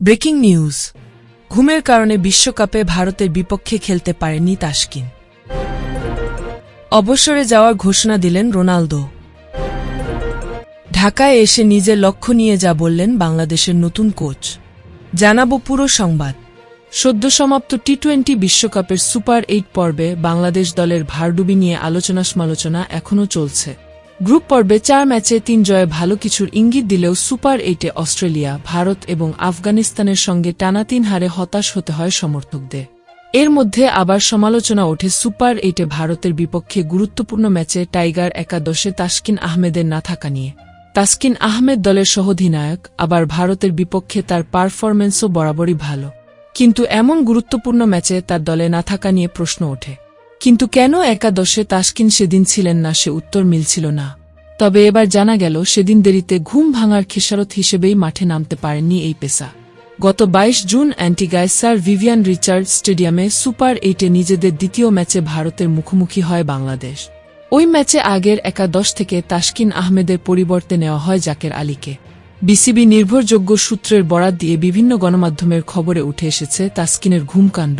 Breaking news. ঘুমের কারণে বিশ্বকাপে ভারতের বিপক্ষে খেলতে পারেনি তাসকিন অবসরে যাওয়ার ঘোষণা দিলেন রোনালদো। ঢাকায় এসে নিজের লক্ষ্য নিয়ে যা বললেন বাংলাদেশের নতুন কোচ। জানাব পুরো সংবাদ। সদ্য সমাপ্ত টি টোয়েন্টি বিশ্বকাপের সুপার এইট পর্বে বাংলাদেশ দলের ভারডুবি নিয়ে আলোচনা সমালোচনা এখনও চলছে। গ্রুপ পর্বে চার ম্যাচে তিন জয়ে ভালো কিছুর ইঙ্গিত দিলেও সুপার এইটে অস্ট্রেলিয়া, ভারত এবং আফগানিস্তানের সঙ্গে টানা তিন হারে হতাশ হতে হয় সমর্থকদের। এর মধ্যে আবার সমালোচনা ওঠে সুপার এইটে ভারতের বিপক্ষে গুরুত্বপূর্ণ ম্যাচে টাইগার একাদশে তাসকিন আহমেদের না থাকা নিয়ে। তাসকিন আহমেদ দলের সহধিনায়ক, আবার ভারতের বিপক্ষে তার পারফরম্যান্সও বরাবরই ভালো। কিন্তু এমন গুরুত্বপূর্ণ ম্যাচে তার দলে না থাকা নিয়ে প্রশ্ন ওঠে। কিন্তু কেন একাদশে তাসকিন সেদিন ছিলেন না সে উত্তর মিলছিল না। তবে এবার জানা গেল, সেদিন দেরিতে ঘুম ভাঙার খেসারত হিসেবেই মাঠে নামতে পারেননি এই পেশা গত ২২ জুন অ্যান্টিগায় স্যার ভিভিয়ান রিচার্ড স্টেডিয়ামে সুপার এইটে নিজেদের দ্বিতীয় ম্যাচে ভারতের মুখোমুখি হয় বাংলাদেশ। ওই ম্যাচে আগের একাদশ থেকে তাসকিন আহমেদের পরিবর্তে নেওয়া হয় জাকের আলীকে। বিসিবি নির্ভরযোগ্য সূত্রের বরাত দিয়ে বিভিন্ন গণমাধ্যমের খবরে উঠে এসেছে তাসকিনের ঘুমকাণ্ড।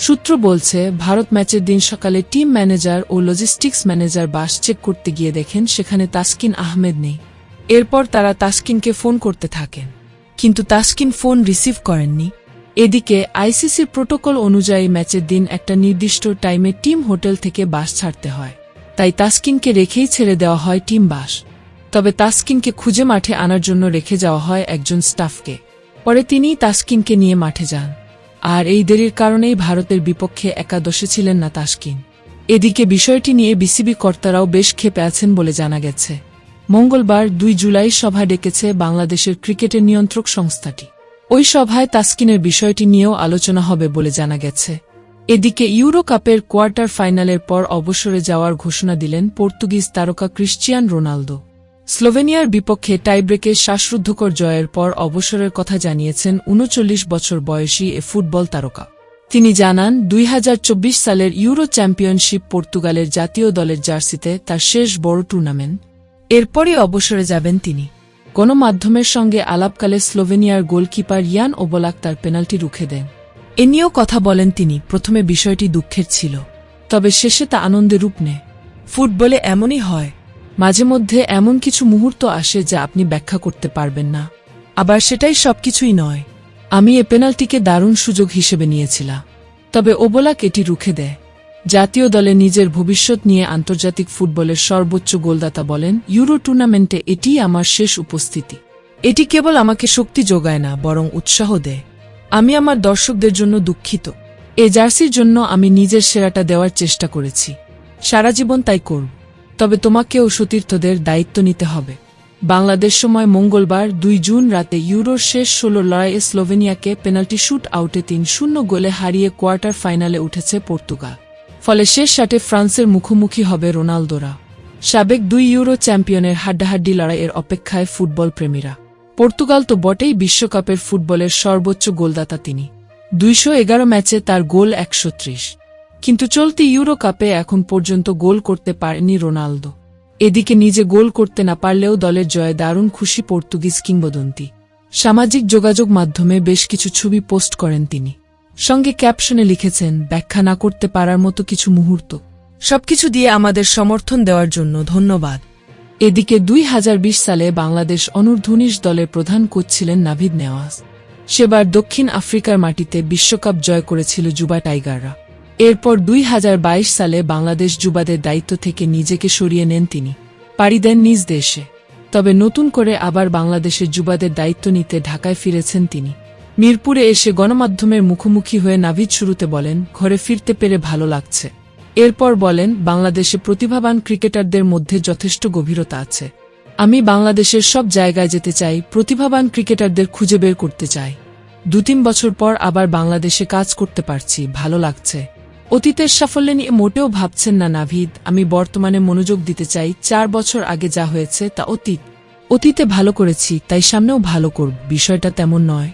সূত্র বলছে, ভারত ম্যাচের দিন সকালে টিম ম্যানেজার ও লজিস্টিক্স ম্যানেজার বাস চেক করতে গিয়ে দেখেন সেখানে তাসকিন আহমেদ নেই। এরপর তারা তাসকিনকে ফোন করতে থাকেন। কিন্তু তাসকিন ফোন রিসিভ করেননি। এদিকে আইসিসির প্রোটোকল অনুযায়ী ম্যাচের দিন একটা নির্দিষ্ট টাইমে টিম হোটেল থেকে বাস ছাড়তে হয়। তাই তাসকিনকে রেখেই ছেড়ে দেওয়া হয় টিম বাস। তবে তাসকিনকে খুঁজে মাঠে আনার জন্য রেখে যাওয়া হয় একজন স্টাফকে পরে তিনিই তাসকিনকে নিয়ে মাঠে যান। আর এই দেরির কারণেই ভারতের বিপক্ষে একাদশে ছিলেন না তাসকিন। এদিকে বিষয়টি নিয়ে বিসিবি কর্তারাও বেশ ক্ষেপে আছেন বলে জানা গেছে। মঙ্গলবার দুই জুলাই সভা ডেকেছে বাংলাদেশের ক্রিকেটের নিয়ন্ত্রক সংস্থাটি। ওই সভায় তাসকিনের বিষয়টি নিয়েও আলোচনা হবে বলে জানা গেছে। এদিকে ইউরো কাপের কোয়ার্টার ফাইনালের পর অবসরে যাওয়ার ঘোষণা দিলেন পর্তুগিজ তারকা ক্রিশ্চিয়ান রোনালদো। স্লোভেনিয়ার বিপক্ষে টাইব্রেকে শ্বাসরুদ্ধকর জয়ের পর অবসরের কথা জানিয়েছেন উনচল্লিশ বছর বয়সী এ ফুটবল তারকা। তিনি জানান, দুই হাজার চব্বিশ সালের ইউরো চ্যাম্পিয়নশিপ পর্তুগালের জাতীয় দলের জার্সিতে তার শেষ বড় টুর্নামেন্ট। এরপরই অবসরে যাবেন তিনি। গণমাধ্যমের সঙ্গে আলাপকালে স্লোভেনিয়ার গোলকিপার ইয়ান ওবলাক তার পেনাল্টি রুখে দেন। এ নিয়েও কথা বলেন তিনি, প্রথমে বিষয়টি দুঃখের ছিল, তবে শেষে তা আনন্দে রূপ নেয়। ফুটবলে এমনই হয় মাঝে মধ্যে এমন কিছু মুহূর্ত আসে যা আপনি ব্যাখ্যা করতে পারবেন না। আবার সেটাই সবকিছুই নয়। আমি এ পেনাল্টিকে দারুণ সুযোগ হিসেবে নিয়েছিলাম তবে ওবলাক এটি রুখে দেয়। জাতীয় দলে নিজের ভবিষ্যৎ নিয়ে আন্তর্জাতিক ফুটবলের সর্বোচ্চ গোলদাতা বলেন, ইউরো টুর্নামেন্টে এটিই আমার শেষ উপস্থিতি। এটি কেবল আমাকে শক্তি যোগায় না, বরং উৎসাহ দেয়। আমি আমার দর্শকদের জন্য দুঃখিত। এ জার্সির জন্য আমি নিজের সেরাটা দেওয়ার চেষ্টা করেছি। সারা জীবন তাই করব। তবে তোমাকেও সতীর্থদের দায়িত্ব নিতে হবে। বাংলাদেশ সময় মঙ্গলবার, দুই জুন রাতে ইউরোর শেষ ষোলো লড়াইয়ে স্লোভেনিয়াকে পেনাল্টি শুট আউটে তিন শূন্য গোলে হারিয়ে কোয়ার্টার ফাইনালে উঠেছে পর্তুগাল। ফলে শেষ শাটে ফ্রান্সের মুখোমুখি হবে রোনালদোরা। সাবেক দুই ইউরো চ্যাম্পিয়নের হাড্ডাহাড্ডি লড়াইয়ের অপেক্ষায় ফুটবল প্রেমীরা। পর্তুগাল তো বটেই বিশ্বকাপের ফুটবলের সর্বোচ্চ গোলদাতা তিনি। দুইশো এগারো ম্যাচে তার গোল একশ ত্রিশ। কিন্তু চলতি ইউরো কাপে এখন পর্যন্ত গোল করতে পারেনি রোনালদো। এদিকে নিজে গোল করতে না পারলেও দলের জয়ে দারুণ খুশি পর্তুগিজ কিংবদন্তি। সামাজিক যোগাযোগ মাধ্যমে বেশ কিছু ছবি পোস্ট করেন তিনি। সঙ্গে ক্যাপশনে লিখেছেন, ব্যাখ্যা না করতে পারার মতো কিছু মুহূর্ত। সবকিছু দিয়ে আমাদের সমর্থন দেওয়ার জন্য ধন্যবাদ। এদিকে দুই হাজার বিশ সালে বাংলাদেশ অনূর্ধ্ব দলের প্রধান কোচ ছিলেন নাভিদ নেওয়াজ। সেবার দক্ষিণ আফ্রিকার মাটিতে বিশ্বকাপ জয় করেছিল যুবা টাইগাররা। এরপর দুই হাজার বাইশ সালে বাংলাদেশ যুবাদের দায়িত্ব থেকে নিজেকে সরিয়ে নেন তিনি। পাড়ি দেন নিজ দেশে। তবে নতুন করে আবার বাংলাদেশের যুবাদের দায়িত্ব নিতে ঢাকায় ফিরেছেন তিনি। মিরপুরে এসে গণমাধ্যমের মুখোমুখি হয়ে নাভিদ শুরুতে বলেন, ঘরে ফিরতে পেরে ভালো লাগছে। এরপর বলেন, বাংলাদেশে প্রতিভাবান ক্রিকেটারদের মধ্যে যথেষ্ট গভীরতা আছে। আমি বাংলাদেশের সব জায়গায় যেতে চাই, প্রতিভাবান ক্রিকেটারদের খুঁজে বের করতে চাই। দু তিন বছর পর আবার বাংলাদেশে কাজ করতে পারছি, ভালো লাগছে। অতীতের সাফল্য নিয়ে মোটেও ভাবছেন না নাভিদ। আমি বর্তমানে মনোযোগ দিতে চাই, চার বছর আগে যা হয়েছে তা অতীত। অতীতে ভালো করেছি, তাই সামনেও ভালো করব, বিষয়টা তেমন নয়।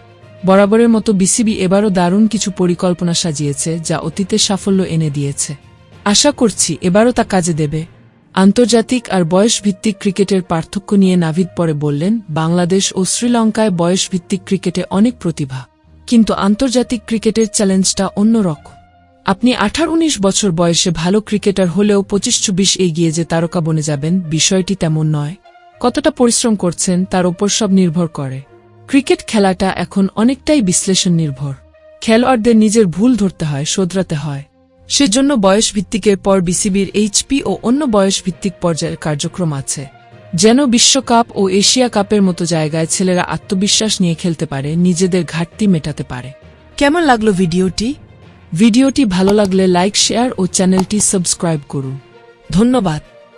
বরাবরের মতো বিসিবি এবারও দারুণ কিছু পরিকল্পনা সাজিয়েছে, যা অতীতের সাফল্য এনে দিয়েছে। আশা করছি এবারও তা কাজে দেবে। আন্তর্জাতিক আর বয়সভিত্তিক ক্রিকেটের পার্থক্য নিয়ে নাভিদ পরে বললেন, বাংলাদেশ ও শ্রীলঙ্কায় বয়সভিত্তিক ক্রিকেটে অনেক প্রতিভা। কিন্তু আন্তর্জাতিক ক্রিকেটের চ্যালেঞ্জটা অন্যরকম। আপনি আঠারো উনিশ বছর বয়সে ভালো ক্রিকেটার হলেও পঁচিশ চব্বিশ এগিয়ে যে তারকা বনে যাবেন, বিষয়টি তেমন নয়। কতটা পরিশ্রম করছেন তার ওপর সব নির্ভর করে। ক্রিকেট খেলাটা এখন অনেকটাই বিশ্লেষণ নির্ভর। খেলোয়াড়দের নিজের ভুল ধরতে হয়, শোধরাতে হয়। সেজন্য বয়স ভিত্তিকের পর বিসিবির এইচপি ও অন্য বয়স ভিত্তিক পর্যায়ের কার্যক্রম আছে। যেন বিশ্বকাপ ও এশিয়া কাপের মতো জায়গায় ছেলেরা আত্মবিশ্বাস নিয়ে খেলতে পারে, নিজেদের ঘাটতি মেটাতে পারে। কেমন লাগল ভিডিওটি? ভিডিওটি ভালো লাগলে লাইক শেয়ার ও চ্যানেলটি সাবস্ক্রাইব করুন। ধন্যবাদ।